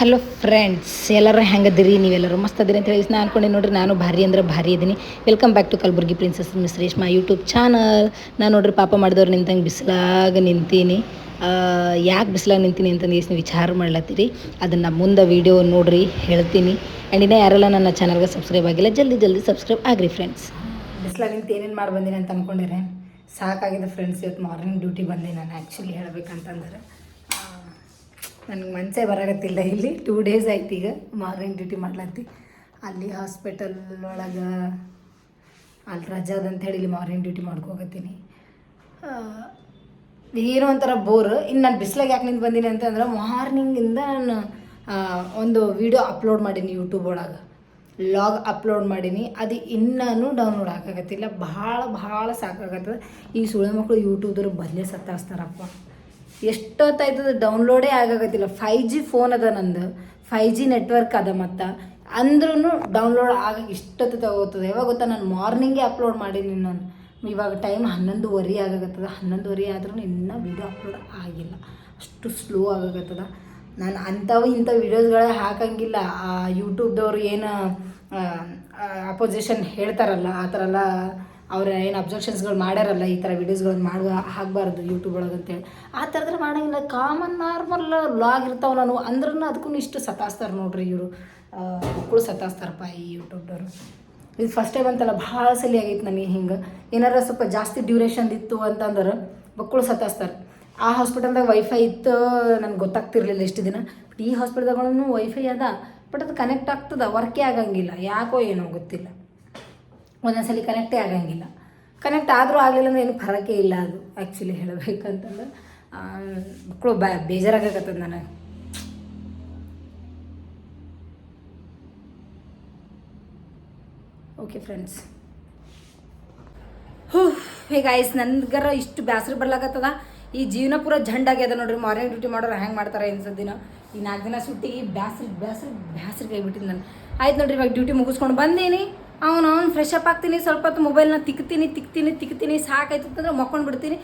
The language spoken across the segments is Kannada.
ಹಲೋ ಫ್ರೆಂಡ್ಸ್ ಎಲ್ಲರೂ ಹೆಂಗದಿರಿ? ನೀವೆಲ್ಲರೂ ಮಸ್ತ್ ಅದಿರಿ ಅಂತ ಹೇಳಿ ನಾನು ಅನ್ಕೊಂಡೆ ನೋಡ್ರಿ, ನಾನು ಭಾರಿ ಅಂದ್ರೆ ಭಾರಿ ಇದ್ದೀನಿ welcome back to Kalaburagi princess miss Reshma YouTube channel ನಾನು ನೋಡ್ರಿ, ಪಾಪ ಮಾಡಿದವ್ರು ನಿಂತಂಗೆ ಬಿಸಿಲಾಗ ನಿಂತೀನಿ. ಯಾಕೆ ಬಿಸಿಲಾಗ ನಿಂತೀನಿ ಅಂತಂದು ಎಷ್ಟು ವಿಚಾರ ಮಾಡ್ಲತ್ತೀರಿ? ಅದನ್ನು ಮುಂದೆ ವೀಡಿಯೋ ನೋಡ್ರಿ, ಹೇಳ್ತೀನಿ. ಆ್ಯಂಡ್ ಇನ್ನೂ ಯಾರೆಲ್ಲ ನನ್ನ ಚಾನಲ್ಗೆ ಸಬ್ಸ್ಕ್ರೈಬ್ ಆಗಿಲ್ಲ, ಜಲ್ದಿ ಜಲ್ದಿ ಸಬ್ಸ್ಕ್ರೈಬ್ ಆಗ್ರಿ ಫ್ರೆಂಡ್ಸ್ ಬಿಸಿಲಾಗ ನಿಂತು ಏನೇನು ಮಾಡಿ ಬಂದೀನಿ ಅಂತ ಅಂದ್ಕೊಂಡಿರೆ ಸಾಕಾಗಿದೆ ಫ್ರೆಂಡ್ಸ್ ಇವತ್ತು ಮಾರ್ನಿಂಗ್ ಡ್ಯೂಟಿ ಬಂದೆ ನಾನು ಆ್ಯಕ್ಚುಲಿ ಹೇಳ್ಬೇಕಂತಂದ್ರೆ. ನನಗೆ ಮನಸ್ಸೇ ಬರಾಗತ್ತಿಲ್ಲ ಇಲ್ಲಿ. ಟೂ ಡೇಸ್ ಆಯ್ತು ಈಗ. ಮಾರ್ನಿಂಗ್ ಡ್ಯೂಟಿ ಮಾಡ್ಲತ್ತಿ. ಅಲ್ಲಿ ಹಾಸ್ಪಿಟಲ್ ಒಳಗೆ ಅಲ್ಲಿ ರಜಾದ ಹೇಳಿ ಇಲ್ಲಿ ಮಾರ್ನಿಂಗ್ ಡ್ಯೂಟಿ ಮಾಡ್ಕೋಗತ್ತೀನಿ ಏನೋ ಒಂಥರ ಬೋರ್ ಇನ್ನು ನಾನು ಬಿಸ್ಲಾಗ ಯಾಕೆ ನಿಂತು ಬಂದೀನಿ ಅಂತಂದ್ರೆ ಮಾರ್ನಿಂಗಿಂದ ನಾನು ಒಂದು ವಿಡಿಯೋ ಅಪ್ಲೋಡ್ ಮಾಡೀನಿ ಯೂಟ್ಯೂಬ್ ಒಳಗೆ. ಲಾಗ್ ಅಪ್ಲೋಡ್ ಮಾಡೀನಿ. ಅದು ಇನ್ನೂ ಡೌನ್ಲೋಡ್ ಹಾಕಾಗತ್ತಿಲ್ಲ ಭಾಳ ಭಾಳ ಸಾಕಾಗತ್ತದ. ಈ ಸುಳ್ಳು ಮಕ್ಕಳು ಯೂಟ್ಯೂಬ್ದವ್ರು ಬದಲೇ ಸತ್ತಾಸ್ತಾರಪ್ಪ. ಎಷ್ಟೊತ್ತಾಯ್ತದ ಡೌನ್ಲೋಡೇ ಆಗಾಗತ್ತಿಲ್ಲ ಫೈ ಜಿ ಫೋನ್ ಅದ ನಂದು. ಫೈ ಜಿ ನೆಟ್ವರ್ಕ್ ಅದ ಮತ್ತು. ಅಂದ್ರೂ ಡೌನ್ಲೋಡ್ ಆಗ ಇಷ್ಟೊತ್ತು ತಗೋತದೆ ಯಾವಾಗ ಗೊತ್ತಾ? ನಾನು ಮಾರ್ನಿಂಗೇ ಅಪ್ಲೋಡ್ ಮಾಡೀನಿ ನಾನು. ಇವಾಗ ಟೈಮ್ ಹನ್ನೊಂದುವರೆ ಆಗಾಗತ್ತದ ಹನ್ನೊಂದುವರೆ ಆದ್ರೂ ಇನ್ನೂ ವಿಡಿಯೋ ಅಪ್ಲೋಡ್ ಆಗಿಲ್ಲ. ಅಷ್ಟು ಸ್ಲೋ ಆಗಾಗತ್ತದ ನಾನು ಅಂಥವು ಇಂಥ ವೀಡಿಯೋಸ್ಗಳೇ ಹಾಕಂಗಿಲ್ಲ. ಆ ಯೂಟ್ಯೂಬ್ದವ್ರು ಏನು ಅಪೋಸಿಷನ್ ಹೇಳ್ತಾರಲ್ಲ, ಆ ಥರ ಎಲ್ಲ ಅವ್ರ ಏನು ಅಬ್ಜೆಕ್ಷನ್ಸ್ಗಳು ಮಾಡ್ಯಾರಲ್ಲ ಈ ಥರ ವೀಡಿಯೋಸ್ಗಳನ್ನ ಮಾಡುವ ಹಾಕಬಾರ್ದು ಯೂಟ್ಯೂಬ್ ಒಳಗೆ ಅಂತೇಳಿ. ಆ ಥರದ್ರ ಮಾಡೋಂಗಿಲ್ಲ. ಕಾಮನ್ ನಾರ್ಮಲ್ ಲಾಗ್ ಇರ್ತಾವೆ ನಾನು ಅಂದ್ರೂ ಅದಕ್ಕೂ ಇಷ್ಟು ಸತಾಸ್ತಾರೆ ನೋಡ್ರಿ ಇವರು. ಮಕ್ಕಳು ಸತಾಸ್ತಾರಪ್ಪ ಈ ಯೂಟ್ಯೂಬ್ದವರು ಇದು ಫಸ್ಟ್ ಟೈಮ್ ಅಂತಲ್ಲ, ಭಾಳ ಸಲಿ ಆಗೈತೆ ನನಗೆ ಹಿಂಗೆ. ಏನಾರ ಸ್ವಲ್ಪ ಜಾಸ್ತಿ ಡ್ಯೂರೇಷನ್ ಇತ್ತು ಅಂತಂದ್ರೆ ಮಕ್ಕಳು ಸತಾಸ್ತಾರೆ. ಆ ಹಾಸ್ಪಿಟಲ್ದಾಗ ವೈಫೈ ಇತ್ತು, ನನಗೆ ಗೊತ್ತಾಗ್ತಿರ್ಲಿಲ್ಲ ಎಷ್ಟು ದಿನ. ಬಟ್ ಈ ಹಾಸ್ಪಿಟಲ್ದಾಗೂ ವೈಫೈ ಅದ ಬಟ್ ಅದು ಕನೆಕ್ಟ್ ಆಗ್ತದೆ ವರ್ಕೇ ಆಗಂಗಿಲ್ಲ. ಯಾಕೋ ಏನೋ ಗೊತ್ತಿಲ್ಲ. ಒಂದೊಂದ್ಸಲಿ ಕನೆಕ್ಟೇ ಆಗಂಗಿಲ್ಲ. ಕನೆಕ್ಟ್ ಆದರೂ ಆಗಲಿಲ್ಲ ಅಂದ್ರೆ ಏನು ಫರಕೇ ಇಲ್ಲ ಅದು ಆ್ಯಕ್ಚುಲಿ ಹೇಳಬೇಕಂತಂದ್ರೆ. ಮಕ್ಕಳು ಬ ಬೇಜಾರಾಗತ್ತದ ನನಗೆ. ಓಕೆ ಫ್ರೆಂಡ್ಸ್ ಹೂ ಗಾಯ್ಸ್ ನನ್ಗರ ಇಷ್ಟು ಬ್ಯಾಸ್ರ ಬರ್ಲಾಕತ್ತದ. ಈ ಜೀವನ ಪೂರ ಆಗ್ಯದ ನೋಡ್ರಿ ಮಾರ್ನಿಂಗ್ ಡ್ಯೂಟಿ ಮಾಡೋರು ಹೆಂಗೆ ಮಾಡ್ತಾರೆ ದಿನ ಈ ನಾಲ್ಕು ದಿನ ಸುಟ್ಟಿ ಬ್ಯಾಸ್ರ ಬ್ಯಾಸ್ರ ಬ್ಯಾಸ್ರ ಕೈಬಿಟ್ಟಿದ್ದು ನಾನು. ಆಯ್ತು ನೋಡ್ರಿ, ಇವಾಗ ಡ್ಯೂಟಿ ಮುಗಿಸ್ಕೊಂಡು ಬಂದೀನಿ. ಅವನು ಅವ್ನು ಫ್ರೆಶ್ ಅಪ್ ಆಗ್ತೀನಿ, ಸ್ವಲ್ಪ ಹೊತ್ತು ಮೊಬೈಲ್ನ ತಿಕ್ತೀನಿ ತಿಕ್ತೀನಿ ತಿಕ್ತೀನಿ ಸಾಕಾಯ್ತು ಅಂತಂದ್ರೆ ಮಕ್ಕೊಂಡು ಬಿಡ್ತೀನಿ.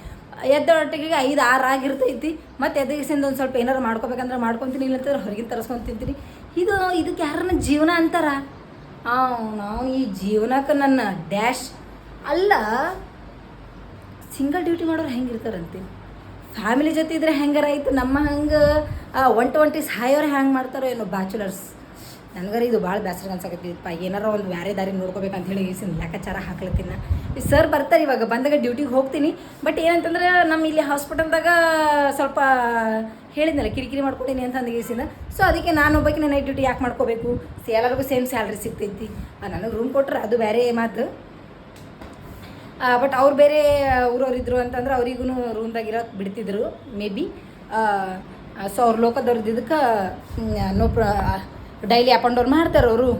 ಎದ್ದ ಒಟ್ಟಿಗೆ ಐದು, ಆರು ಆಗಿರ್ತೈತಿ. ಮತ್ತು ಎದಗಿಸಿಂದ ಒಂದು ಸ್ವಲ್ಪ ಏನಾರು ಮಾಡ್ಕೋಬೇಕಂದ್ರೆ ಮಾಡ್ಕೊತೀನಿ, ಇಲ್ಲಂತಂದ್ರೆ ಹೊರಗೆ ತರಿಸ್ಕೊತಿದ್ದೀನಿ ಇದು ಇದಕ್ಕೆ ಯಾರನ್ನ ಜೀವನ ಅಂತಾರ? ನಾವು ಈ ಜೀವನಕ್ಕೆ ನನ್ನ ಡ್ಯಾಶ್ ಅಲ್ಲ ಸಿಂಗಲ್ ಡ್ಯೂಟಿ ಮಾಡೋರು ಹೆಂಗಿರ್ತಾರಂತೆ? ಫ್ಯಾಮಿಲಿ ಜೊತೆ ಇದ್ರೆ ಹೆಂಗಾರ ಆಯ್ತು? ನಮ್ಮ ಹಂಗೆ ಒಂಟಿ ಒಂಟಿ ಸಾಯೋರು ಹ್ಯಾಂಗೆ ಮಾಡ್ತಾರೋ ಏನೋ ಬ್ಯಾಚುಲರ್ಸ್ ನನಗರ ಇದು ಭಾಳ ಬೇಸರ ಅನ್ಸಕತ್ತಿಪ್ಪ ಏನಾರ ಒಂದು ಬೇರೆ ದಾರಿ ನೋಡ್ಕೋಬೇಕಂತ ಹೇಳಿ ಈಸಿನ ಲೆಕ್ಕಾಚಾರ ಹಾಕ್ಲತ್ತಿನ ಈ ಸರ್ ಬರ್ತಾರೆ ಇವಾಗ, ಬಂದಾಗ ಡ್ಯೂಟಿಗೆ ಹೋಗ್ತೀನಿ. ಬಟ್ ಏನಂತಂದ್ರೆ ನಮ್ಮ ಇಲ್ಲಿ ಹಾಸ್ಪಿಟಲ್ದಾಗ ಸ್ವಲ್ಪ ಹೇಳಿದ್ನಲ್ಲ, ಕಿರಿಕಿರಿ ಮಾಡ್ಕೊಡೀನಿ ಅಂತ ಅಂದಿಗೇಸಿಂದ ಸೊ ಅದಕ್ಕೆ ನಾನು ಒಬ್ಬಕ್ಕೆ ನೈಟ್ ಡ್ಯೂಟಿ ಯಾಕೆ ಮಾಡ್ಕೋಬೇಕು? ಎಲ್ಲರಿಗೂ ಸೇಮ್ ಸ್ಯಾಲ್ರಿ ಸಿಗ್ತೈತಿ. ನನಗೆ ರೂಮ್ ಕೊಟ್ರೆ ಅದು ಬೇರೆ ಮಾತು. ಬಟ್ ಅವ್ರು ಬೇರೆ ಊರವ್ರು ಇದ್ರು ಅಂತಂದ್ರೆ ಅವ್ರಿಗೂ ರೂಮ್ದಾಗ ಇರೋಕೆ ಬಿಡ್ತಿದ್ರು ಮೇ ಬಿ ಸೊ ಅವ್ರ ಲೋಕದವ್ರದ್ದು ಇದಕ್ಕೆ ನೋ ಪ್ರ ಡೈಲಿ ಅಪ್ ಆ್ಯಂಡ್ ಡೌನ್ ಮಾಡ್ತಾರೆ ಅವರು.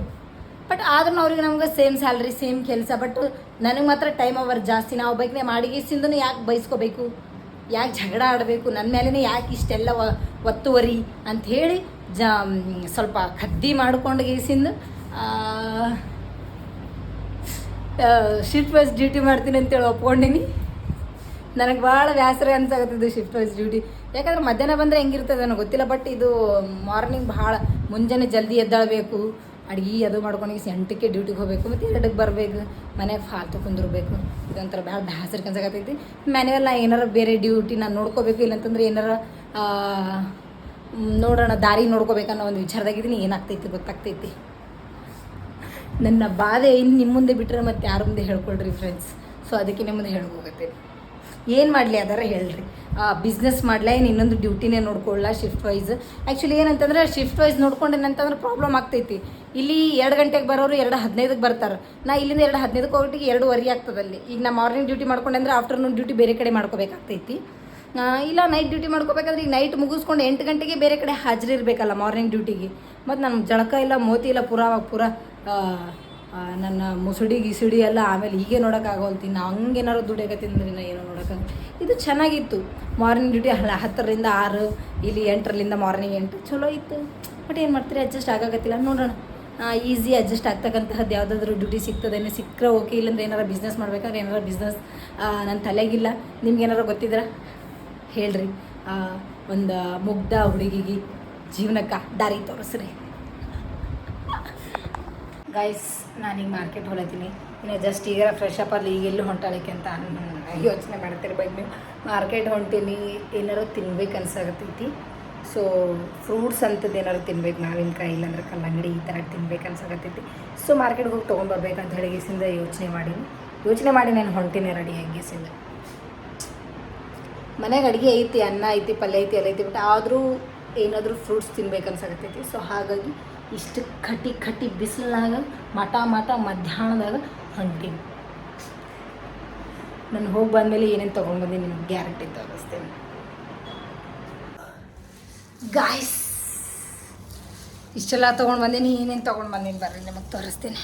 ಬಟ್ ಆದ್ರೂ ಅವ್ರಿಗೆ ನಮ್ಗೆ ಸೇಮ್ ಸ್ಯಾಲ್ರಿ ಸೇಮ್ ಕೆಲಸ. ಬಟ್ ನನಗೆ ಮಾತ್ರ ಟೈಮ್ ಅವರ್ ಜಾಸ್ತಿ ನಾವು ಬೈಕ್ನೇ ಮಾಡಿಗಿಸಿಂದೂ ಯಾಕೆ ಬೈಸ್ಕೋಬೇಕು? ಯಾಕೆ ಜಗಳ ಆಡಬೇಕು? ನನ್ನ ಮೇಲೇ ಯಾಕೆ ಇಷ್ಟೆಲ್ಲ ಒತ್ತುವರಿ ಅಂಥೇಳಿ ಜ ಸ್ವಲ್ಪ ಖದ್ದಿ ಮಾಡ್ಕೊಂಡು ಗೀಸಿಂದು ಶಿಫ್ಟ್ ವೈಸ್ ಡ್ಯೂಟಿ ಮಾಡ್ತೀನಿ ಅಂತೇಳಿ ಒಪ್ಕೊಂಡಿನಿ. ನನಗೆ ಭಾಳ ಬೇಸರ ಅನ್ಸಾಗತ್ತದು ಶಿಫ್ಟ್ ವೈಸ್ ಡ್ಯೂಟಿ ಯಾಕಂದ್ರೆ ಮಧ್ಯಾಹ್ನ ಬಂದರೆ ಹೆಂಗಿರ್ತದೆ ನನಗೆ ಗೊತ್ತಿಲ್ಲ ಬಟ್ ಇದು ಮಾರ್ನಿಂಗ್ ಭಾಳ ಮುಂಜಾನೆ ಜಲ್ದಿ ಎದ್ದಾಳಬೇಕು, ಅಡುಗೆ ಅದು ಮಾಡ್ಕೊಂಡು ಎಂಟಕ್ಕೆ ಡ್ಯೂಟಿಗೆ ಹೋಗಬೇಕು, ಮತ್ತು ಎರಡಕ್ಕೆ ಬರಬೇಕು, ಮನೆಗೆ ಫಾಲ್ತು ಕುಂದಿರ್ಬೇಕು. ಇದೊಂಥರ ಭಾಳ ಬೇಸರ ಕೆಲಸ ಮ್ಯಾನ್ಯಲ್ ನಾ ಏನಾರ ಬೇರೆ ಡ್ಯೂಟಿ ನಾನು ನೋಡ್ಕೋಬೇಕು, ಇಲ್ಲಂತಂದ್ರೆ ಏನಾರ ನೋಡೋಣ, ದಾರಿ ನೋಡ್ಕೋಬೇಕನ್ನೋ ಒಂದು ವಿಚಾರದಾಗಿದ್ದೀನಿ ಏನಾಗ್ತೈತಿ ಗೊತ್ತಾಗ್ತೈತಿ. ನನ್ನ ಬಾಧೆ ಇನ್ನು ನಿಮ್ಮ ಮುಂದೆ ಬಿಟ್ಟರೆ ಮತ್ತೆ ಯಾರ ಮುಂದೆ ಹೇಳ್ಕೊಳ್ರಿ ಫ್ರೆಂಡ್ಸ್ ಸೊ ಅದಕ್ಕೆ ನಿಮ್ಮ ಮುಂದೆ ಹೇಳ್ಕೋಗತ್ತೆ ಏನು ಮಾಡಲಿ ಅದರ ಹೇಳ್ರಿ. ಬಿಸ್ನೆಸ್ ಮಾಡಲ, ಏನು ಇನ್ನೊಂದು ಡ್ಯೂಟಿನೇ ನೋಡ್ಕೊಳ್ಳ ಶಿಫ್ಟ್ ವೈಸ್ ಆ್ಯಕ್ಚುಲಿ ಏನಂತಂದ್ರೆ ಶಿಫ್ಟ್ ವೈಸ್ ನೋಡ್ಕೊಂಡೇನಂತಂದ್ರೆ ಪ್ರಾಬ್ಲಮ್ ಆಗ್ತೈತಿ. ಇಲ್ಲಿ ಎರಡು ಗಂಟೆಗೆ ಬರೋರು ಎರಡು ಹದಿನೈದಕ್ಕೆ ಬರ್ತಾರೆ. ನಾ ಇಲ್ಲಿಂದ ಎರಡು ಹದಿನೈದಕ್ಕೆ ಹೋಗಿಟ್ಟಿಗೆ ಎರಡುವರೆ ವರಿ ಅಲ್ಲಿ. ಈಗ ನಾ ಮಾರ್ನಿಂಗ್ ಡ್ಯೂಟಿ ಮಾಡ್ಕೊಂಡೆ ಅಂದ್ರೆ ಆಫ್ಟರ್ನೂನ್ ಡ್ಯೂಟಿ ಬೇರೆ ಕಡೆ ಮಾಡ್ಕೋಬೇಕಾಗ್ತೈತಿ. ಇಲ್ಲ ನೈಟ್ ಡ್ಯೂಟಿ ಮಾಡ್ಕೋಬೇಕಾದ್ರೆ ಈಗ ನೈಟ್ ಮುಗಿಸ್ಕೊಂಡು ಎಂಟು ಗಂಟೆಗೆ ಬೇರೆ ಕಡೆ ಹಾಜರಿರಬೇಕಲ್ಲ ಮಾರ್ನಿಂಗ್ ಡ್ಯೂಟಿಗೆ ಮತ್ತು ನಮ್ಮ ಜಳಕ ಇಲ್ಲ, ಮೋತಿ ಇಲ್ಲ, ಪೂರ ಪೂರ ನನ್ನ ಮುಸುಡಿ ಗಿಸುಡಿ ಎಲ್ಲ ಆಮೇಲೆ ಹೀಗೆ ನೋಡೋಕ್ಕಾಗೋಲ್ತೀನಿ ನಾ ಹಂಗೇನಾರು ದುಡಿಯಕತ್ತಿಂದ್ರೆ ನಾ ಏನೋ ನೋಡೋಕೆ ಇದು ಚೆನ್ನಾಗಿತ್ತು. ಮಾರ್ನಿಂಗ್ ಡ್ಯೂಟಿ ಹತ್ತರಿಂದ ಆರು, ಇಲ್ಲಿ ಎಂಟರಿಂದ ಮಾರ್ನಿಂಗ್ ಎಂಟು. ಚಲೋ ಇತ್ತು. ಬಟ್ ಏನು ಮಾಡ್ತೀರಿ? ಅಡ್ಜಸ್ಟ್ ಆಗಾಕತ್ತಿಲ್ಲ. ನೋಡೋಣ. ಈಸಿ ಅಡ್ಜಸ್ಟ್ ಆಗ್ತಕ್ಕಂತಹದ್ದು ಯಾವುದಾದ್ರೂ ಡ್ಯೂಟಿ ಸಿಗ್ತದೇನೆ ಸಿಕ್ಕರೆ ಓಕೆ ಇಲ್ಲಂದ್ರೆ ಏನಾರ ಬಿಸ್ನೆಸ್ ಮಾಡ್ಬೇಕಾದ್ರೆ ಏನಾರ ಬಿಸ್ನೆಸ್ ನನ್ನ ತಲೆಗಿಲ್ಲ. ನಿಮ್ಗೆ ಏನಾರು ಗೊತ್ತಿದ್ರೆ? ಹೇಳ್ರಿ. ಒಂದು ಮುಗ್ಧ ಹುಡುಗಿಗೆ ಜೀವನಕ್ಕೆ ದಾರಿ ತೋರಿಸ್ರಿ. ಗೈಸ್ ನಾನೀಗ ಮಾರ್ಕೆಟ್ ಹೊಲತ್ತೀನಿ ಇನ್ನು ಜಸ್ಟ್ ಈಗ ಫ್ರೆಶ್ ಅಪ್ ಅಲ್ಲಿ ಈಗ ಎಲ್ಲೂ ಹೊಂಟಾಳಿಕೆ ಅಂತ ಯೋಚನೆ ಮಾಡ್ತಿರ್ಬೇಕು ನೀವು. ಮಾರ್ಕೆಟ್ ಹೊಂಟೀನಿ ಏನಾರು ತಿನ್ಬೇಕು ಅನ್ಸಾಗತ್ತೈತಿ ಸೊ ಫ್ರೂಟ್ಸ್ ಅಂಥದ್ದು ಏನಾದ್ರು ತಿನ್ಬೇಕು ಮಾವಿನಕಾಯಿ, ಇಲ್ಲಾಂದ್ರೆ ಕಲ್ಲಂಗಡಿ ಈ ಥರ ತಿನ್ಬೇಕು ಅನ್ಸಾಗತ್ತೈತಿ ಸೊ ಮಾರ್ಕೆಟ್ಗೆ ಹೋಗಿ ತೊಗೊಂಡ್ಬರ್ಬೇಕಂತ ಹೇಳಿ ಗೀಸಿಂದ ಯೋಚನೆ ಮಾಡೀನಿ. ಯೋಚನೆ ಮಾಡಿ ನಾನು ಹೊಂಟೀನಿ ರೆಡಿ ಆಗಿಸಿಂದ ಮನೆಗೆ ಅಡುಗೆ ಐತಿ, ಅನ್ನ ಐತಿ, ಪಲ್ಯ ಐತಿ, ಎಲ್ಲ ಐತಿ ಬಟ್ ಆದರೂ ಏನಾದರೂ ಫ್ರೂಟ್ಸ್ ತಿನ್ಬೇಕು ಅನ್ಸಾಗತೈತಿ ಸೊ ಹಾಗಾಗಿ ಇಷ್ಟು ಕಟ್ಟಿ ಕಟ್ಟಿ ಬಿಸಿಲಾಗ ಮಠ ಮಠ ಮಧ್ಯಾಹ್ನದಾಗ ಹೊಂಟೀನಿ ನಾನು ಹೋಗಿ ಬಂದಮೇಲೆ ಏನೇನು ತೊಗೊಂಡು ಬಂದೀನಿ ನಿಮ್ಗೆ ಗ್ಯಾರಂಟಿ ತೋರಿಸ್ತೇನೆ ಗಾಯ್ಸ್ ಇಷ್ಟೆಲ್ಲ ತೊಗೊಂಡು ಬಂದೀನಿ ಏನೇನು ತೊಗೊಂಡು ಬಂದೀನಿ ಬರ್ರಿ ನಿಮಗೆ ತೋರಿಸ್ತೀನಿ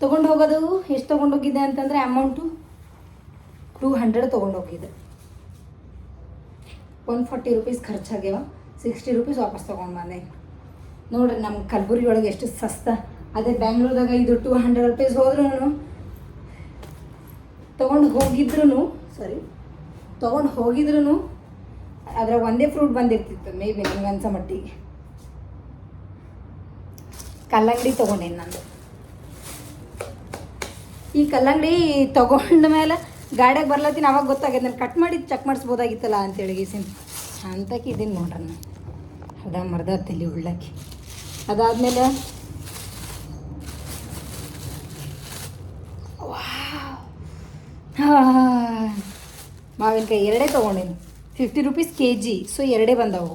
ತೊಗೊಂಡು ಹೋಗೋದು ಎಷ್ಟು ತೊಗೊಂಡೋಗಿದ್ದೆ ಅಂತಂದರೆ ಅಮೌಂಟು ಟೂ ಹಂಡ್ರೆಡ್ ತೊಗೊಂಡು ಹೋಗಿದ್ದೆ ಒನ್ ಫಾರ್ಟಿ ರುಪೀಸ್ ಖರ್ಚಾಗ್ಯವ. ಸಿಕ್ಸ್ಟಿ ರುಪೀಸ್ ವಾಪಸ್ ತೊಗೊಂಡು ಬಂದೆ. ನೋಡ್ರಿ ನಮ್ಮ ಕಲಬುರ್ಗಿ ಒಳಗೆ ಎಷ್ಟು ಸಸ್ತ. ಅದೇ ಬ್ಯಾಂಗ್ಳೂರ್ದಾಗ ಇದು ಟೂ ಹಂಡ್ರೆಡ್ ರುಪೀಸ್ ಹೋದ್ರೂ ತೊಗೊಂಡು ಹೋಗಿದ್ರು ಸಾರಿ ತೊಗೊಂಡು ಹೋಗಿದ್ರು ಅದರ ಒಂದೇ ಫ್ರೂಟ್ ಬಂದಿರ್ತಿತ್ತು ಮೇ ಬಿ ನನಗೆ ಅನ್ಸೋ ಮಟ್ಟಿಗೆ. ಕಲ್ಲಂಗಡಿ ತೊಗೊಂಡೇನು ನಾನು. ಈ ಕಲ್ಲಂಗಡಿ ತಗೊಂಡ ಮೇಲೆ ಗಾಡಿಯಾಗ ಬರ್ಲತ್ತೀನಿ, ಅವಾಗ ಗೊತ್ತಾಗೈತೆ. ನಾನು ಕಟ್ ಮಾಡಿ ಚೆಕ್ ಮಾಡಿಸ್ಬೋದಾಗಿತ್ತಲ್ಲ ಅಂತೇಳಿ ಗೀಸಿನ ಅಂತಕ್ಕೆ ಇದೀನಿ ನೋಡ್ರಿ ನಾನು. ಅದ ಮರ್ದ ತಲೆ ಉಳ್ಳಾಕಿ. ಅದಾದಮೇಲೆ ಮಾವಿನಕಾಯಿ ಎರಡೇ ತೊಗೊಂಡೇನು. Fifty rupees K G so ಎರಡೇ ಬಂದವು.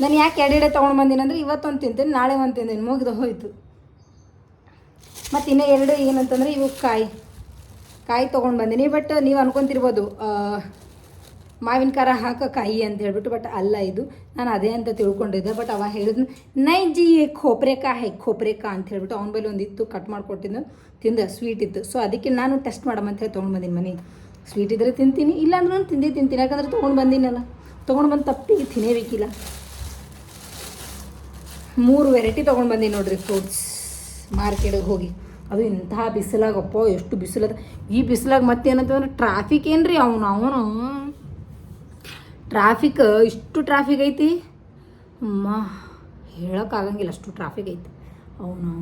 ನಾನು ಯಾಕೆ ಎರಡೆಡೆ ತೊಗೊಂಡು ಬಂದೀನಿ ಅಂದರೆ ಇವತ್ತೊಂದು ತಿಂತೀನಿ, ನಾಳೆ ಒಂದು ತಿಂತೀನಿ, ಮುಗಿದು ಹೋಯ್ತು. ಮತ್ತು ಇನ್ನೂ ಎರಡು ಏನಂತಂದರೆ ಇವು ಕಾಯಿ. ಕಾಯಿ ತೊಗೊಂಡು ಬಂದೀನಿ ಬಟ್ ನೀವು ಅನ್ಕೊಂತಿರ್ಬೋದು ಮಾವಿನ ಖಾರ ಹಾಕೋ ಕಾಯಿ ಅಂತ ಹೇಳ್ಬಿಟ್ಟು ಬಟ್ ಅಲ್ಲ ಇದು. ನಾನು ಅದೇ ಅಂತ ತಿಳ್ಕೊಂಡಿದ್ದೆ ಬಟ್ ಅವ ಹೇಳಿದ್ನು, ನೈ ಜಿ ಖೋಪ್ರೇಕಾ ಹೈ ಖೋಪ್ರೇಕಾ ಅಂತ ಹೇಳ್ಬಿಟ್ಟು ಅವನ ಬಳಿ ಒಂದಿತ್ತು ಕಟ್ ಮಾಡಿಕೊಟ್ಟಿದ್ದು ತಿಂದ ಸ್ವೀಟ್ ಇತ್ತು. ಸೊ ಅದಕ್ಕೆ ನಾನು ಟೆಸ್ಟ್ ಮಾಡಮಂತ ಹೇಳಿ ತೊಗೊಂಡು ಬಂದೀನಿ ಮನೆಗೆ ಸ್ವೀಟ್ ಇದ್ದರೆ ತಿಂತೀನಿ, ಇಲ್ಲಾಂದ್ರೂ ತಿಂದೇ ತಿಂತೀನಿ, ಯಾಕಂದ್ರೆ ತೊಗೊಂಡು ಬಂದೀನಲ್ಲ. ತೊಗೊಂಡು ಬಂದು ತಪ್ಪಿಗೆ ತಿನ್ನೇಬೇಕಿಲ್ಲ. ಮೂರು ವೆರೈಟಿ ತೊಗೊಂಡು ಬಂದೀನಿ ನೋಡಿರಿ ಫ್ರೂಟ್ಸ್ ಮಾರ್ಕೆಟಿಗೆ ಹೋಗಿ. ಅದು ಇಂಥ ಬಿಸಿಲಾಗಪ್ಪ, ಎಷ್ಟು ಬಿಸಿಲದ. ಈ ಬಿಸಿಲಾಗ ಮತ್ತೇನಂತಂದ್ರೆ ಟ್ರಾಫಿಕ್ ಏನು ರೀ ಅವನು ಅವನು? ಟ್ರಾಫಿಕ್ ಇಷ್ಟು ಟ್ರಾಫಿಕ್ ಐತಿ? ಅಮ್ಮ ಹೇಳೋಕ್ಕಾಗಂಗಿಲ್ಲ ಅಷ್ಟು ಟ್ರಾಫಿಕ್ ಐತಿ. ಅವನು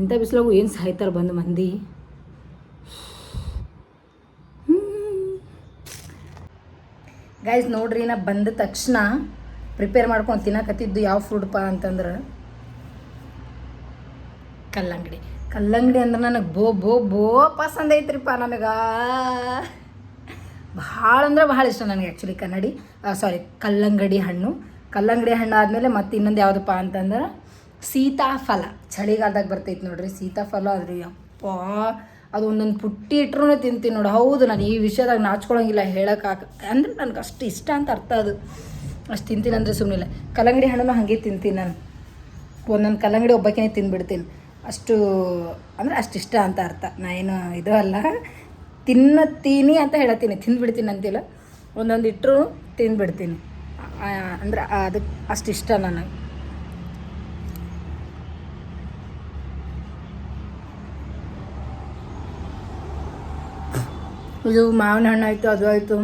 ಇಂಥ ಬಿಸಿಲಾಗು, ಏನು ಸಾಯ್ತಾರೆ ಬಂದು ಮಂದಿ? ಗೈಸ್ ನೋಡ್ರಿ ನಾ ಬಂದ ತಕ್ಷಣ ಪ್ರಿಪೇರ್ ಮಾಡ್ಕೊಂಡು ತಿನ್ನಕತ್ತಿದ್ದು ಯಾವ ಫ್ರೂಟ್ಪ ಅಂತಂದ್ರೆ? ಕಲ್ಲಂಗಡಿ. ಕಲ್ಲಂಗಡಿ ಅಂದ್ರೆ ನನಗೆ ಬೋ ಬೋ ಬೋ ಪಸಂದ್ ಐತ್ರಿಪ್ಪ ನನಗೆ. ಭಾಳ ಅಂದ್ರೆ ಭಾಳ ಇಷ್ಟ ನನಗೆ ಆ್ಯಕ್ಚುಲಿ ಕನ್ನಡಿ. ಸಾರಿ ಕಲ್ಲಂಗಡಿ ಹಣ್ಣು. ಕಲ್ಲಂಗಡಿ ಹಣ್ಣು ಆದಮೇಲೆ ಮತ್ತೆ ಇನ್ನೊಂದು ಯಾವುದಪ್ಪ ಅಂತಂದ್ರೆ ಸೀತಾಫಲ. ಚಳಿಗಾಲದಾಗ ಬರ್ತೈತೆ ನೋಡ್ರಿ ಸೀತಾಫಲ ಅದ್ರಿ ಅಪ್ಪ ಅದು ಒಂದೊಂದು ಪುಟ್ಟಿ ಇಟ್ರೂ ತಿಂತೀನಿ ನೋಡಿ. ಹೌದು, ನಾನು ಈ ವಿಷಯದಾಗ ನಾಚ್ಕೊಳಂಗಿಲ್ಲ ಹೇಳೋಕ್ಕಾಗ ಅಂದ್ರೆ ನನಗೆ ಅಷ್ಟು ಇಷ್ಟ ಅಂತ ಅರ್ಥ ಅದು. ಅಷ್ಟು ತಿಂತೀನಿ ಅಂದರೆ ಸುಮ್ಮನಿಲ್ಲ ಕಲ್ಲಂಗಡಿ ಹಣ್ಣು ಹಾಗೆ ತಿಂತೀನಿ ನಾನು. ಒಂದೊಂದು ಕಲ್ಲಂಗಡಿ ಒಬ್ಬಕ್ಕೇ ತಿಂದುಬಿಡ್ತೀನಿ. ಅಷ್ಟು, ಅಂದರೆ ಅಷ್ಟು ಇಷ್ಟ ಅಂತ ಅರ್ಥ. ನಾ ಏನು ಇದು ಅಲ್ಲ. ತಿನ್ನತ್ತೀನಿ ಅಂತ ಹೇಳತ್ತೀನಿ. ತಿಂದ್ಬಿಡ್ತೀನಿ ಅಂತಿಲ್ಲ. ಒಂದೊಂದು ಇಟ್ಟರು ತಿಂದುಬಿಡ್ತೀನಿ. ಅಂದ್ರೆ ಅದಕ್ಕೆ ಅಷ್ಟು ಇಷ್ಟ ನನಗೆ. ಇದು ಮಾವಿನ ಹಣ್ಣು ಆಯಿತು ಅದು ಆಯಿತು.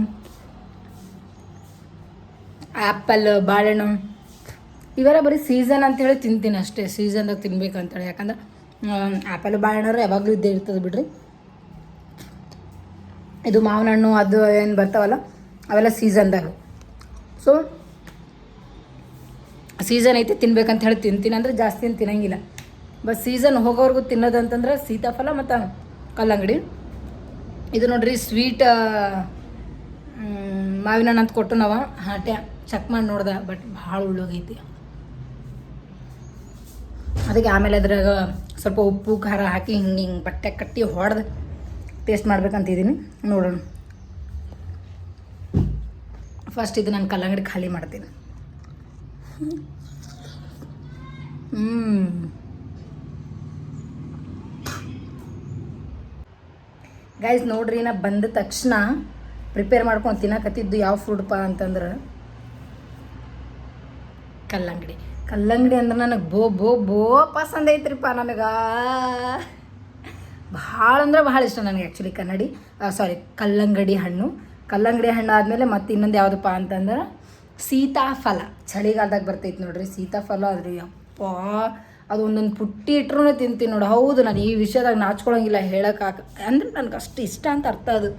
ಆ್ಯಪಲ್, ಬಾಳೆಹಣ್ಣು. ಇವೆಲ್ಲ ಬರೀ ಸೀಸನ್ ಅಂತೇಳಿ ತಿಂತೀನಿ ಅಷ್ಟೇ. ಸೀಸನ್ದಾಗ ತಿನ್ಬೇಕಂತೇಳಿ. ಯಾಕಂದ್ರೆ ಆ್ಯಪಲ್, ಬಾಳೆಹಣ್ಣು ಯಾವಾಗಲೂ ಇದ್ದೇ ಇರ್ತದೆ ಬಿಡ್ರಿ. ಇದು ಮಾವಿನ ಹಣ್ಣು ಅದು ಏನು ಬರ್ತಾವಲ್ಲ, ಅವೆಲ್ಲ ಸೀಸನ್ದಾಗ. ಸೊ ಸೀಸನ್ ಐತೆ ತಿನ್ಬೇಕಂತ ಹೇಳಿ ತಿಂತೀನಿ. ಅಂದರೆ ಜಾಸ್ತಿ ಏನು ತಿನ್ನಂಗಿಲ್ಲ. ಬಟ್ ಸೀಸನ್ ಹೋಗೋವರೆಗೂ ತಿನ್ನೋದಂತಂದ್ರೆ ಸೀತಾಫಲ ಮತ್ತು ಕಲ್ಲಂಗಡಿ. ಇದು ನೋಡ್ರಿ ಸ್ವೀಟ್ ಮಾವಿನ ಹಣ್ಣು ಅಂತ ಕೊಟ್ಟು ನಾವು ಹಾಟೆ ಚೆಕ್ ಮಾಡಿ ನೋಡ್ದೆ ಬಟ್ ಭಾಳ ಉಳ್ಳೋಗೈತಿ ಅದಕ್ಕೆ ಆಮೇಲೆ ಅದ್ರಾಗ ಸ್ವಲ್ಪ ಉಪ್ಪು, ಖಾರ ಹಾಕಿ ಹಿಂಗೆ ಹಿಂಗೆ ಬಟ್ಟೆ ಕಟ್ಟಿ ಹೊಡೆದು ಟೇಸ್ಟ್ ಮಾಡ್ಬೇಕಂತಿದ್ದೀನಿ. ನೋಡೋಣ. ಫಸ್ಟ್ ಇದು ನಾನು ಕಲ್ಲಂಗಡಿ ಖಾಲಿ ಮಾಡ್ತೀನಿ. ಗೈಸ್ ನೋಡ್ರಿ ನಾ ಬಂದ ತಕ್ಷಣ ಪ್ರಿಪೇರ್ ಮಾಡ್ಕೊಂಡು ತಿನ್ನಕತ್ತಿದ್ದು ಯಾವ ಫ್ರೂಟ್ಪ ಅಂತಂದ್ರೆ ಕಲ್ಲಂಗಡಿ. ಕಲ್ಲಂಗಡಿ ಅಂದ್ರೆ ನನಗೆ ಬೋ ಬೋ ಬೋ ಪಸಂದ್ ಐತ್ರಿಪ್ಪ ನನಗೆ. ಭಾಳ ಅಂದ್ರೆ ಭಾಳ ಇಷ್ಟ ನನಗೆ ಆ್ಯಕ್ಚುಲಿ ಕನ್ನಡಿ. ಸಾರಿ ಕಲ್ಲಂಗಡಿ ಹಣ್ಣು. ಕಲ್ಲಂಗಡಿ ಹಣ್ಣು ಆದಮೇಲೆ ಮತ್ತೆ ಇನ್ನೊಂದು ಯಾವುದಪ್ಪ ಅಂತಂದ್ರೆ ಸೀತಾಫಲ. ಚಳಿಗಾಲದಾಗ ಬರ್ತೈತೆ ನೋಡ್ರಿ ಸೀತಾಫಲ ಅದ್ರಿ ಯಪ್ಪ, ಅದು ಒಂದೊಂದು ಪುಟ್ಟಿ ಇಟ್ರೂ ತಿಂತೀನಿ ನೋಡಿ. ಹೌದು, ನಾನು ಈ ವಿಷಯದಾಗ ನಾಚ್ಕೊಳಂಗಿಲ್ಲ ಹೇಳಕ್ಕೆ ಅಂದ್ರೆ ನನಗೆ ಅಷ್ಟು ಇಷ್ಟ ಅಂತ ಅರ್ಥ ಅದು.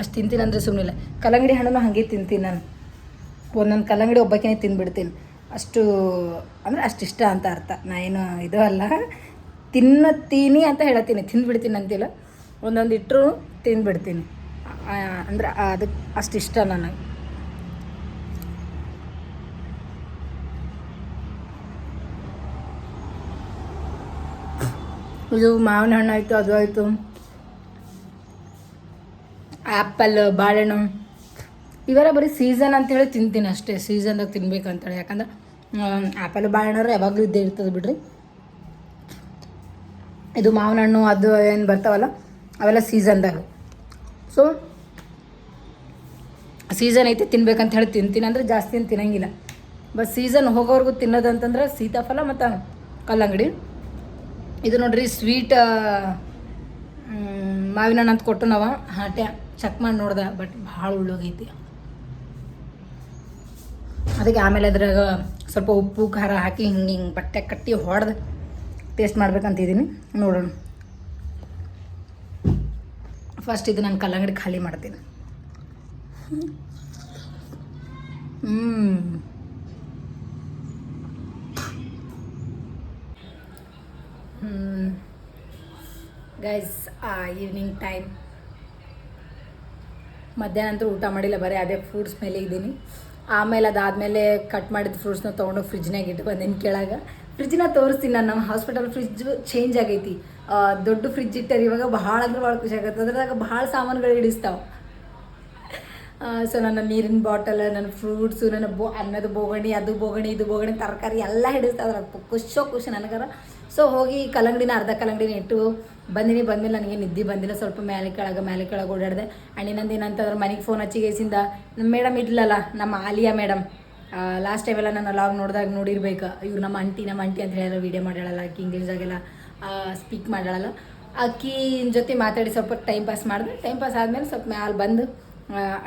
ಅಷ್ಟು ತಿಂತೀನಿ ಅಂದರೆ ಸುಮ್ಮನಿಲ್ಲ ಕಲ್ಲಂಗಡಿ ಹಣ್ಣನ್ನು ಹಾಗೆ ತಿಂತೀನಿ ನಾನು. ಒಂದೊಂದು ಕಲ್ಲಂಗಡಿ ಒಬ್ಬಾಕಿನೇ ತಿಂದ್ಬಿಡ್ತೀನಿ. ಅಷ್ಟು, ಅಂದರೆ ಅಷ್ಟು ಇಷ್ಟ ಅಂತ ಅರ್ಥ. ನಾ ಏನು ಇದು ಅಲ್ಲ. ತಿನ್ನತ್ತೀನಿ ಅಂತ ಹೇಳತ್ತೀನಿ. ತಿಂದುಬಿಡ್ತೀನಿ ಅಂತಿಲ್ಲ. ಒಂದೊಂದು ಇಟ್ಟರು ತಿಂದುಬಿಡ್ತೀನಿ ಅಂದ್ರೆ ಅದಕ್ಕೆ ಅಷ್ಟು ಇಷ್ಟ ನನಗೆ. ಇದು ಮಾವಿನ ಹಣ್ಣು ಆಯಿತು, ಅದು ಆಯಿತು. ಆ್ಯಪಲ್ ಬಾಳೆಹಣ್ಣು. ಇವೆಲ್ಲ ಬರೀ ಸೀಸನ್ ಅಂತೇಳಿ ತಿಂತೀನಿ ಅಷ್ಟೇ. ಸೀಸನ್ದಾಗ ತಿನ್ಬೇಕಂತೇಳಿ ಯಾಕಂದ್ರೆ ಆ್ಯಪಲ್ ಬಾಳೆಹಣ್ಣು ಯಾವಾಗಲೂ ಇದ್ದೇ ಇರ್ತದೆ ಬಿಡ್ರಿ. ಇದು ಮಾವಿನ ಹಣ್ಣು ಅದು ಏನು ಬರ್ತಾವಲ್ಲ, ಅವೆಲ್ಲ ಸೀಸನ್ದಾಗ ಸೊ ಸೀಸನ್ ಐತಿ, ತಿನ್ಬೇಕಂತ ಹೇಳಿ ತಿಂತೀನಿ ಅಂದರೆ ಜಾಸ್ತಿ ಏನು ತಿನ್ನಂಗಿಲ್ಲ. ಬಟ್ ಸೀಸನ್ ಹೋಗೋವರೆಗೂ ತಿನ್ನೋದಂತಂದ್ರೆ ಸೀತಾಫಲ ಮತ್ತು ಕಲ್ಲಂಗಡಿ. ಇದು ನೋಡ್ರಿ ಸ್ವೀಟ್ ಮಾವಿನ ಹಣ್ಣು ಅಂತ ಕೊಟ್ಟು ನಾವು ಹಾಟೆ ಚೆಕ್ ಮಾಡಿ ನೋಡ್ದೆ ಬಟ್ ಭಾಳ ಉಳ್ಳೋಗೈತಿ ಅದಕ್ಕೆ ಆಮೇಲೆ ಅದ್ರಾಗ ಸ್ವಲ್ಪ ಉಪ್ಪು, ಖಾರ ಹಾಕಿ ಹಿಂಗೆ ಹಿಂಗೆ ಬಟ್ಟೆ ಕಟ್ಟಿ ಹೊಡೆದು ಟೇಸ್ಟ್ ಮಾಡ್ಬೇಕಂತಿದ್ದೀನಿ. ನೋಡೋಣ. ಫಸ್ಟ್ ಇದು ನಾನು ಕಲ್ಲಂಗಡಿ ಖಾಲಿ ಮಾಡ್ತೀನಿ. ಗೈಸ್ ಈವ್ನಿಂಗ್ ಟೈಮ್ ಮಧ್ಯಾಹ್ನ ಅಂತೂ ಊಟ ಮಾಡಿಲ್ಲ, ಬರೀ ಅದೇ ಫ್ರೂಟ್ಸ್ ಮೇಲೆ ಇದ್ದೀನಿ. ಆಮೇಲೆ ಅದಾದಮೇಲೆ ಕಟ್ ಮಾಡಿದ ಫ್ರೂಟ್ಸ್ನ ತೊಗೊಂಡು ಫ್ರಿಜ್ನಾಗ ಇಟ್ಟು ಬಂದೇನು ಕೆಳಗೆ. ಫ್ರಿಜ್ನ ತೋರಿಸ್ತೀನಿ ನಾನು ನಮ್ಮ ಹಾಸ್ಪಿಟಲ್ ಫ್ರಿಜ್ ಚೇಂಜ್ ಆಗೈತಿ. ದೊಡ್ಡ ಫ್ರಿಜ್ ಇಟ್ಟಾರೆ ಇವಾಗ ಭಾಳ ಅಂದ್ರೆ ಭಾಳ ಖುಷಿ ಆಗತ್ತೆ. ಅದ್ರಾಗ ಭಾಳ ಸಾಮಾನುಗಳು ಹಿಡಿಸ್ತಾವೆ. ಸೊ ನನ್ನ ನೀರಿನ ಬಾಟಲ್ ನನ್ನ ಫ್ರೂಟ್ಸು ನನ್ನ ಬೋ, ಅನ್ನದ ಬೋಗಣಿ, ಅದು ಬೋಗಣಿ, ಇದು ಬೋಗಣಿ, ತರಕಾರಿ ಎಲ್ಲ ಹಿಡಿಸ್ತಾ ಅದ್ರ ಖುಷೋ, ಖುಷಿ ನನಗಾರ. ಸೊ ಹೋಗಿ ಕಲ್ಲಂಗಡಿನ ಅರ್ಧ ಕಲ್ಲಂಗಡಿನ ಇಟ್ಟು ಬಂದಿನಿ ಬಂದ್ಮೇಲೆ ನನಗೆ ನಿದ್ದೆ ಬಂದಿಲ್ಲ, ಸ್ವಲ್ಪ ಮೇಲೆ ಕೆಳಗೆ ಮೇಲೆ ಕೆಳಗೆ ಓಡಾಡಿದೆ. ಇನ್ನೊಂದು ಏನಂತಂದ್ರೆ ಮನೆಗೆ ಫೋನ್ ಹಚ್ಚಿಗೇಸಿಂದ ನಮ್ಮ ಮೇಡಮ್ ಇಡ್ಲಲ್ಲ ನಮ್ಮ ಆಲಿಯಾ ಮೇಡಮ್ ಲಾಸ್ಟ್ ಟೈಮೆಲ್ಲ ನಾನು ಲಾಗ್ ನೋಡಿದಾಗ ನೋಡಿರ್ಬೇಕು. ಇವ್ರು ನಮ್ಮ ಅಂಟಿ ನಮ್ಮ ಅಂಟಿ ಅಂತ ಹೇಳಿ ವೀಡಿಯೋ ಮಾಡ್ಯಾಳಲ್ಲ, ಆಕಿ ಇಂಗ್ಲೀಷ್ದಾಗೆಲ್ಲ ಸ್ಪೀಕ್ ಮಾಡ್ಯಾಳಲ್ಲ. ಅಕ್ಕಿ ಜೊತೆ ಮಾತಾಡಿ ಸ್ವಲ್ಪ ಟೈಮ್ ಪಾಸ್ ಮಾಡಿದೆ. ಟೈಮ್ ಪಾಸ್ ಆದಮೇಲೆ ಸ್ವಲ್ಪ ಮ್ಯಾಲೆ ಬಂದು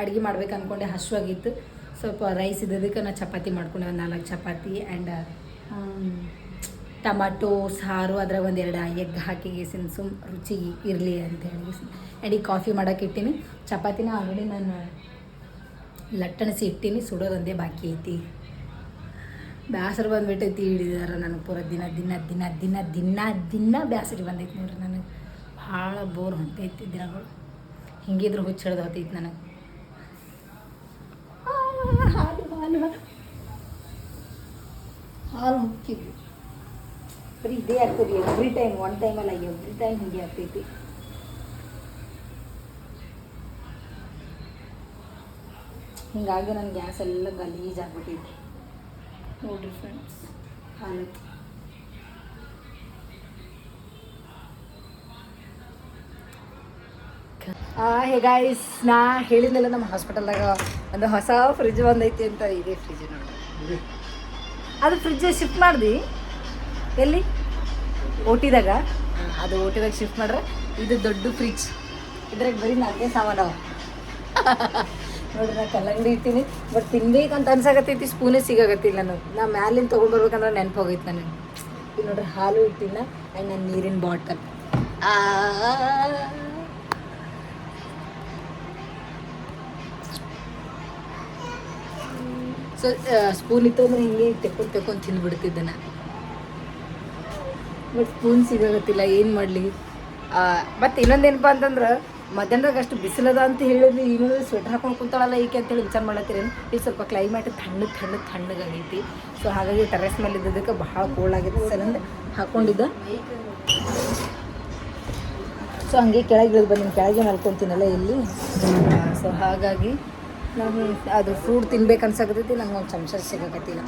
ಅಡುಗೆ ಮಾಡ್ಬೇಕು ಅಂದ್ಕೊಂಡೆ ಹಶ್ವಾಗಿತ್ತು ಸ್ವಲ್ಪ ರೈಸ್ ಇದ್ದದಕ್ಕೆ ನಾನು ಚಪಾತಿ ಮಾಡ್ಕೊಂಡೆ, ಒಂದು ನಾಲ್ಕು ಚಪಾತಿ ಆ್ಯಂಡ್ ಟಮಾಟೋ, ಸಾರು, ಅದ್ರಾಗ ಒಂದು ಎರಡು ಎಗ್ ಹಾಕಿ ಗೇಸಿನ ಸುಮ್ ರುಚಿಗೆ ಇರಲಿ ಅಂತ ಹೇಳಿ ಆ್ಯಂಡ್ ಈ ಕಾಫಿ ಮಾಡೋಕೆ ಇಟ್ಟೀನಿ. ಚಪಾತಿನ ಆಲ್ರೆಡಿ ನಾನು ಲಟ್ಟಣಿಸಿ ಇಟ್ಟೀನಿ. ಸುಡೋದೊಂದೇ ಬಾಕಿ ಐತಿ. ಬೇಸರ ಬಂದ್ಬಿಟ್ಟೈತಿ ಹಿಡಿದಾರ ನನಗೆ ಪೂರ ದಿನ ದಿನ ದಿನ ದಿನ ದಿನ ದಿನ ಬ್ಯಾಸರಿ ಬಂದೈತಿ ನೋಡ್ರಿ ನನಗೆ. ಭಾಳ ಬೋರ್ ಹೊಂಟೈತಿ ದಿನಗಳು. ಹಿಂಗಿದ್ರು ಹುಚ್ಚಿಡ್ದು ಹೋತೈತಿ ಹೊತ್ತೈತಿ ನನಗೆ. ಹಾಲು ಹಾಲು ಹಾಲು ಹೋಗ್ತಿದ್ವಿ ಬರೀ ಇದೇ ಆಗ್ತದೆ ಎವ್ರಿ ಟೈಮ್ ಒನ್ ಟೈಮ್ ಅಲ್ಲ ಎವ್ರಿ ಟೈಮ್ ಹಿಂಗೆ ಆಗ್ತೈತಿ. ಹಿಂಗಾಗಿ ನನ್ನ ಗ್ಯಾಸ್ ಎಲ್ಲ ಗಲೀಜ್ ಆಗ್ಬಿಟ್ಟೈತಿ ನೋಡ್ರಿ ಫ್ರೆಂಡ್ಸ್ ಹಾಲಕ್ಕೆ ಹೇ ಗಾಯ್ಸ್ ನಾ ಹೇಳಿದ್ನಲ್ಲ ನಮ್ಮ ಹಾಸ್ಪಿಟಲ್ದಾಗ ಒಂದು ಹೊಸ ಫ್ರಿಜ್ ಬಂದೈತಿ ಅಂತ ಇದೆ ಫ್ರಿಜ್ ನೋಡಿ. ಅದು ಫ್ರಿಜ್ ಶಿಫ್ಟ್ ಮಾಡ್ದಿ? ಎಲ್ಲಿ? ಓಟಿದಾಗ, ಅದು ಓಟಿದಾಗ ಶಿಫ್ಟ್ ಮಾಡ್ರೆ ಇದು ದೊಡ್ಡ ಫ್ರಿಜ್ ಇದ್ರಾಗ ಬರೀ ನಾಲ್ಕೇ ಸಾಮಾನು ನೋಡ್ರಿ ನಾ ಕಲ್ಲಂಗಡಿ ಇರ್ತೀನಿ ಬಟ್ ತಿನ್ಬೇಕಂತ ಅನ್ಸಾಕತ್ತೈತಿ ಸ್ಪೂನೇ ಸಿಗಾಕತ್ತಿಲ್ಲ ನಾನು ನಾ ಮ್ಯಾಲಿಂದ ತೊಗೊಂಡ್ಬರ್ಬೇಕಂದ್ರೆ ನೆನಪು ಹೋಗೈತೆ ನನಗೆ. ಇದು ನೋಡ್ರಿ, ಹಾಲು ಇಟ್ಟಿಲ್ಲ ಆ್ಯಂಡ್ ನನ್ನ ನೀರಿನ ಬಾಟಲ್ ಸೊ ಸ್ಪೂನ್ ಇತ್ತು ಅಂದ್ರೆ ಹಿಂಗೆ ತೆಕ್ಕೊಂಡು ತೆಕ್ಕೊಂಡು ತಿಂದ್ಬಿಡ್ತಿದ್ದೆ ನಾನು. ಬಟ್ ಸ್ಪೂನ್ ಸಿಗಾಗತ್ತಿಲ್ಲ ಏನು ಮಾಡಲಿ? ಮತ್ತು ಇನ್ನೊಂದೇನಪ್ಪ ಅಂತಂದ್ರೆ, ಮಧ್ಯಾಹ್ನದಾಗ ಅಷ್ಟು ಬಿಸಿಲದ ಅಂತ ಹೇಳಿದ್ರೆ ಇನ್ನೊಂದು ಸ್ವೆಟರ್ ಹಾಕೊಂಡು ಕುಂತಾಳಲ್ಲ ಈಕೆ ಅಂತೇಳಿ ವಿಚಾರ ಮಾಡತ್ತಿರೇನು ಇಲ್ಲಿ ಸ್ವಲ್ಪ ಕ್ಲೈಮೇಟ್ ತಣ್ಣಗೆ ತಣ್ಣಗೆ ತಣ್ಣಗಾಗೈತಿ ಸೊ ಹಾಗಾಗಿ ಟೆರೆಸ್ ಮೇಲೆ ಇದ್ದದಕ್ಕೆ ಭಾಳ ಕೋಲ್ಡ್ ಆಗಿತ್ತು ಸಲಂದ ಹಾಕೊಂಡಿದ್ದ. ಸೊ ಹಂಗೆ ಕೆಳಗೆ ಬಂದಿನಿ ಕೆಳಗೆ ಮಲ್ಕೊತೀನಲ್ಲ ಇಲ್ಲಿ. ಸೊ ಹಾಗಾಗಿ ನಾನು ಅದು ಫ್ರೂಟ್ ತಿನ್ಬೇಕು ಅನ್ಸಕತ್ತೈತಿ, ನಂಗೆ ಒಂದು ಚಮಚ ಸಿಗಕತ್ತಿಲ್ಲ.